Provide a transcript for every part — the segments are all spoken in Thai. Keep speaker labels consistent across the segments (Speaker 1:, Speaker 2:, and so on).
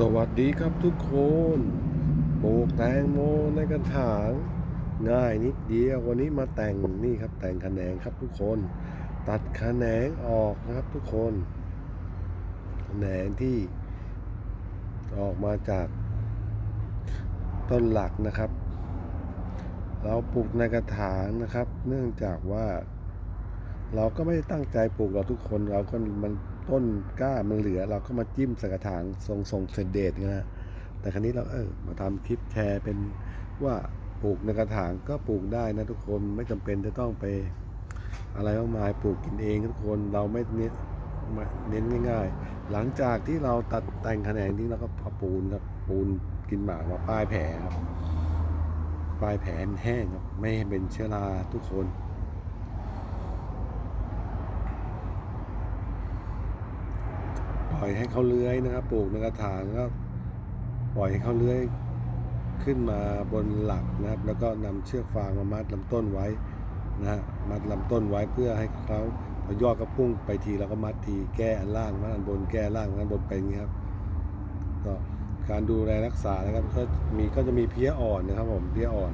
Speaker 1: สวัสดีครับทุกคนปลูกแตงโมในกระถาง ง่ายนิดเดียววันนี้มาแต่งนี่ครับแต่งแขนงครับทุกคน ตัดแขนงออกนะครับทุกคนแขนงที่ออกมาจากต้นหลักนะครับ เราปลูกในกระถางนะครับ เนื่องจากว่า เราก็ไม่ได้ตั้งใจปลูกเราทุกคนเราก็มันต้นกล้ามันเหลือ เราก็มาจิ้มใส่กระถางทรงทรงเซนเดตนะแต่ครั้นี้เราเออมาทำคลิปแชร์เป็นว่าปลูกในกระถางก็ปลูกได้นะทุกคนไม่จำเป็นจะต้องไป อะไรมากมายปลูกกินเองทุกคนเราไม่เน้นเน้นง่าย ๆ หลังจากที่เราตัดแต่งแขนงที่เราก็เอาปูนครับปูนกินหมากมาป้ายแผลครับ ป้ายแผลแห้งครับไม่เป็นเชื้อราทุกคน ปล่ อยให้เขาเลื้อยนะครับ ปลูกในกระถางก็ปล่อยให้เขาเลื้อยขึ้นมาบนหลักนะครับ แล้วก็นำเชือกฟางมามัดลำต้นไว้นะฮะมัดลำต้นไว้เพื่อให้เขาพอยอดก็พุ่งไปทีแล้วก็มัดทีแก้อันล่างมัดอันบนแก้ล่างมัดอันบนไปอย่างนี้ครับก็การดูแลรักษานะครับก็มีก็จะมีเพี้ยอ่อนนะครับผมเพี้ยอ่อน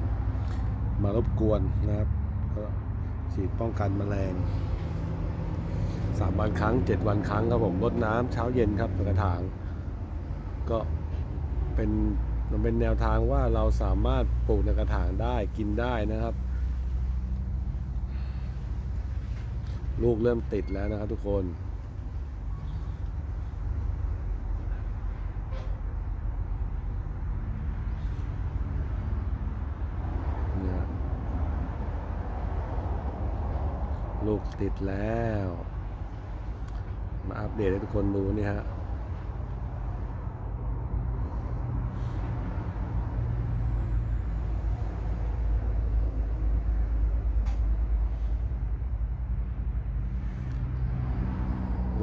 Speaker 1: มารบกวนนะครับก็ฉีดป้องกันแมลง สามวันครั้งเจ็ดวันครั้งครับผมรดน้ำเช้าเย็นครับกระถาง ก็เป็นมันเป็นแนวทางว่าเราสามารถปลูกในกระถางได้กินได้นะครับ ลูกเริ่มติดแล้วนะครับทุกคนลูกติดแล้ว มาอัปเดตให้ทุกคนดูนี่ฮะ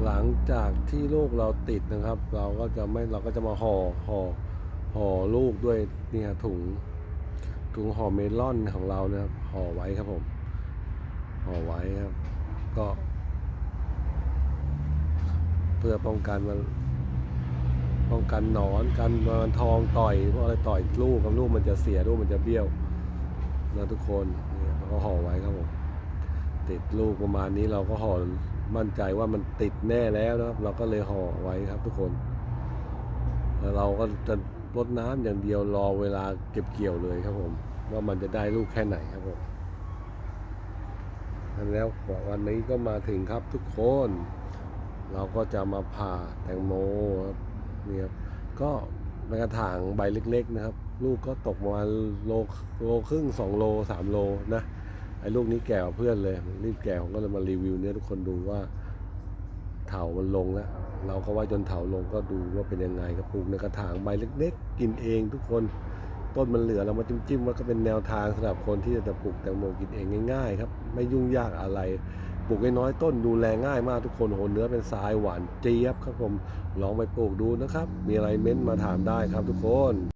Speaker 1: หลังจากที่ลูกเราติดนะครับ เราก็จะไม่เราก็จะมาห่อห่อห่อลูกด้วยนี่ฮะถุงถุงห่อเมลอนของเรานะครับห่อไว้ครับผมห่อไว้ครับ ก็ เพื่อป้องกันมันป้องกันหนอนกันมันทองต่อยเพราะอะไรต่อยลูกกับลูกมันจะเสียลูกมันจะเบี้ยวนะทุกคนเนี่ยเราก็ห่อไว้ครับผมติดลูกประมาณนี้เราก็ห่อมั่นใจว่ามันติดแน่แล้วนะครับ เราก็เลยห่อไว้ครับทุกคนแล้วเราก็จะรดน้ำอย่างเดียวรอเวลาเก็บเกี่ยวเลยครับผม ว่ามันจะได้ลูกแค่ไหนครับผมแล้ววันนี้ก็มาถึงครับทุกคน เราก็จะมาผ่าแตงโมครับนี่ครับก็ในกระถางใบเล็ก ๆ นะครับ ลูกก็ตกประมาณโลโลครึ่งสองโลสามโลนะไอ้ลูกนี้แก่กว่าเพื่อนเลยรีบแก่ผมก็เลยมารีวิวเนี่ยทุกคนดูว่าเถามันลงแล้วเราก็ว่าจนเถาลงก็ดูว่าเป็นยังไงก็ปลูกในกระถางใบเล็กๆกินเองทุกคนต้นมันเหลือเรามาจิ้มๆว่าก็เป็นแนวทางสำหรับคนที่จะปลูกแตงโมกินเองง่าย ๆ ครับ ไม่ยุ่งยากอะไร ปลูกน้อยต้นดูแลง่ายมากทุกคนโหเนื้อเป็นทรายหวานเจี๊ยบครับผมลองไปปลูกดูนะครับ มีอะไรเม้นมาถามได้ครับทุกคน